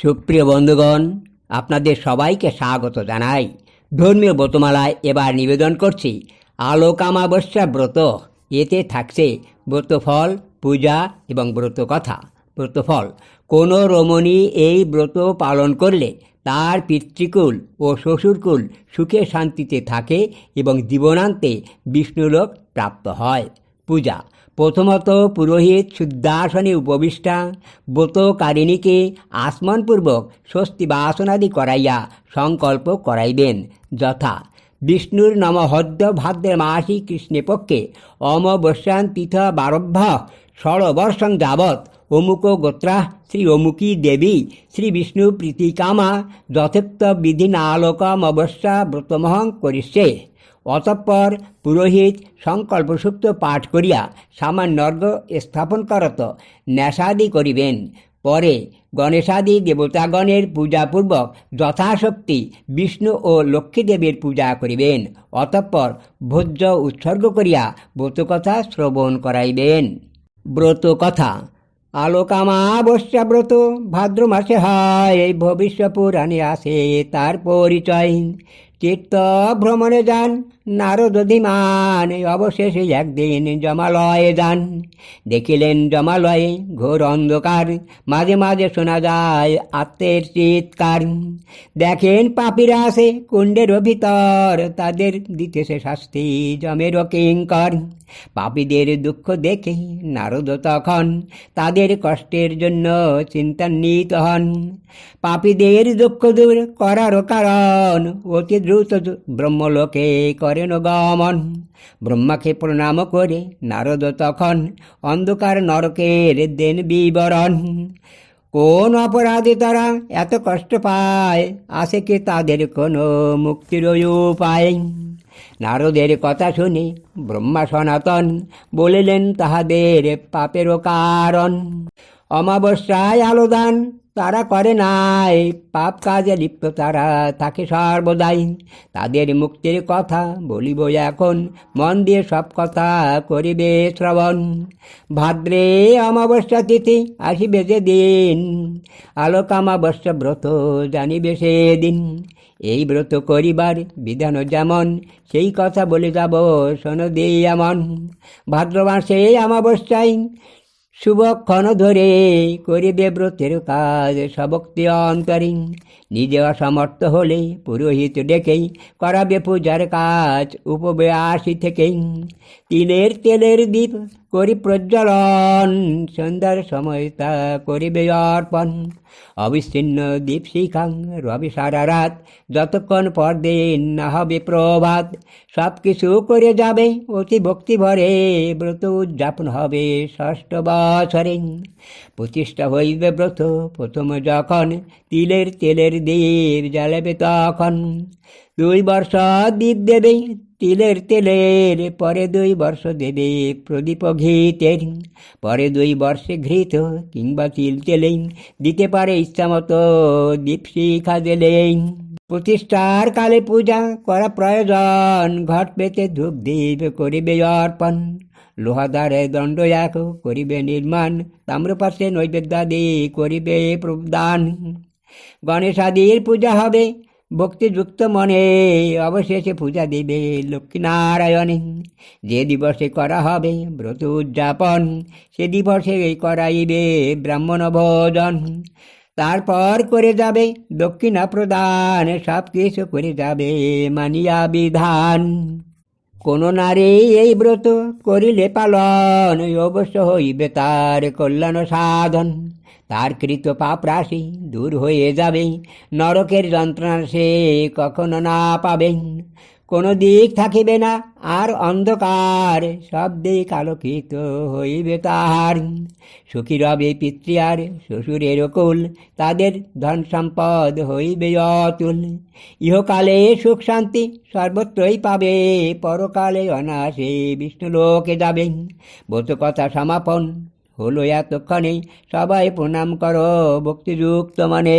সুপ্রিয় বন্ধুগণ, আপনাদের সবাইকে স্বাগত জানাই। ধর্মীয় ব্রতমালায় এবার নিবেদন করছি আলোক আমাবস্যা ব্রত। এতে থাকছে ব্রতফল, পূজা এবং ব্রত কথা ব্রতফল, কোনো রমণী এই ব্রত পালন করলে তার পিতৃকুল ও শ্বশুরকুল সুখে শান্তিতে থাকে এবং জীবনান্তে বিষ্ণুলোক প্রাপ্ত হয়। পূজা প্রথমত পুরোহিত শুদ্ধাসনে উপবিষ্টা, ব্রতকারিণীকে আসমানপূর্বক স্বস্তি বাসনাদি করাইয়া সংকল্প করাইবেন। যথা, বিষ্ণুর নমহদ্য ভাদ্রের মাসি কৃষ্ণে পক্ষে অমবস্যান তীর্থ বারভ্য ষড়বর্ষং যাবৎ অমুক গোত্রা শ্রী অমুকী দেবী শ্রী বিষ্ণু প্রীতিকামা যথেষ্ট বিধিনালোকমবস্যা ব্রতমহং করিষ্যে। অতঃপর পুরোহিত সংকল্পসূক্ত পাঠ করিয়া সামান্যর্ঘ স্থাপন করত, ন্যাসাদি করিবেন। পরে গণেশাদি দেবতাগণের পূজাপূর্বক যথাশক্তি বিষ্ণু ও লক্ষ্মীদেবীর পূজা করিবেন। অতঃপর ভোজ্য উৎসর্গ করিয়া ব্রতকথা শ্রবণ করাইবেন। ব্রত কথা আলোকামাবস্যা ব্রত। ভাদ্র মাসে হয়, এই ভবিষ্য পুরাণে আসে তার পরিচয়। তীর্থ ভ্রমণে যান। নারদধিমান অবশেষে একদিন জমালয়ে যান। দেখিলেন জমালয়ে ঘোর অন্ধকার, মাঝে মাঝে শোনা যায় আত্মের চিৎকার। দেখেন পাপিরা আসে কুণ্ডের ভিতর, তাদের দিতেছে শাস্তি জমের কিঙ্কর পাপীদের দুঃখ দেখে নারদ তখন তাদের কষ্টের জন্য চিন্তান্বিত হন। পাপীদের দুঃখ দূর করার কারণ অতি দ্রুত ব্রহ্মলোকে করেন গমন ব্রহ্মাকে প্রণাম করে নারদ তখন অন্ধকার নরকের দেন বিবরণ। কোন অপরাধে তারা এত কষ্ট পায়? আসে কি তাদের কোনো মুক্তির উপায়? নারদের কথা শুনে ব্রহ্মা সনাতন বলিলেন, তাহাদের পাপেরও কারণ। অমাবস্যায় আলোদান তারা করে নাই। পাপ কাজে লিপ্ত তারা থাকে সর্বদাই। তাদের মুক্তির কথা বলিব এখন। মন দিয়ে সব কথা করিবে শ্রবণ। ভাদ্রে অমাবস্যা তিথি আসিবে যে দিন আলোক অমাবস্যা ব্রত জানিবে সেদিন। এই ব্রত করিবার বিধান যেমন, সেই কথা বলে যাব শোন দিই এমন। ভাদ্র মাসে অমাবস্যায় শুভক্ষণ ধরে করিবে ব্রতের কাজ, সবক্তি অন্তরী। নিজে অসমর্থ হলে পুরোহিত ডেকেই করাবে পূজার কাজ, উপবে আসি থেকেই। তিলের তেলের দ্বীপ করি প্রজ্বলন, সন্ধ্যার সময় তা করিবে অর্পণ অবিচ্ছিন্ন দীপ শিখাং রবি সারা রাত, যতক্ষণ পর দিন না হবে প্রভাত সব কিছু করে যাবে, অতি ভক্তি ভরে ব্রত উদযাপন হবে ষষ্ঠ বছরে। প্রতিষ্ঠা হইবে ব্রত, প্রথম যখন তিলের তেলের দ্বীপ জ্বালাবে তখন। দুই বর্ষ দ্বীপ দেবে তিলের তেলের পরে দুই বর্ষ দেবে প্রদীপ ঘৃতের। পরে দুই বর্ষে ঘৃত কিংবা তিল তেলেই দিতে পারে ইচ্ছামতো দীপ শিখা দিলেই প্রতিষ্ঠার কালে পূজা করা প্রয়োজন, ঘট পেতে ধূপ দ্বীপ করিবে অর্পণ। লোহাদারে দণ্ড এক করিবে নির্মাণ, তাম্রপাশে নৈবেদ্যাদি করিবে প্রদান। গণেশাদির পূজা হবে ভক্তিযুক্ত মনে অবশেষে পূজা দিবে লক্ষ্মীনারায়ণে। যে দিবসে করা হবে ব্রত উদযাপন, সে দিবসে করাইবে ব্রাহ্মণ ভোজন। তারপর করে যাবে দক্ষিণা প্রদান সব কিছু করে যাবে মানিয়া বিধান। কোন নারী এই ব্রত করিলে পালন অবশ্য হইবে তার কল্যাণ সাধন। তার কৃত পাপ রাশি দূর হয়ে যাবে, নরকের যন্ত্রণা সে কখনো না পাবে। কোনো দিক থাকিবে না, আর অন্ধকার সব দিক আলোকিত হইবে তাহার। সুখী রবে পিতৃ আর শ্বশুরের কুল, তাদের ধন সম্পদ হইবে অতুল। ইহকালে সুখ শান্তি সর্বত্রই পাবে, পরকালে অনাসে বিষ্ণুলোকে যাবে। বোধ কথা সমাপন হলো এতক্ষণে। সবাই প্রণাম করো, ভক্তিযুক্ত মানে।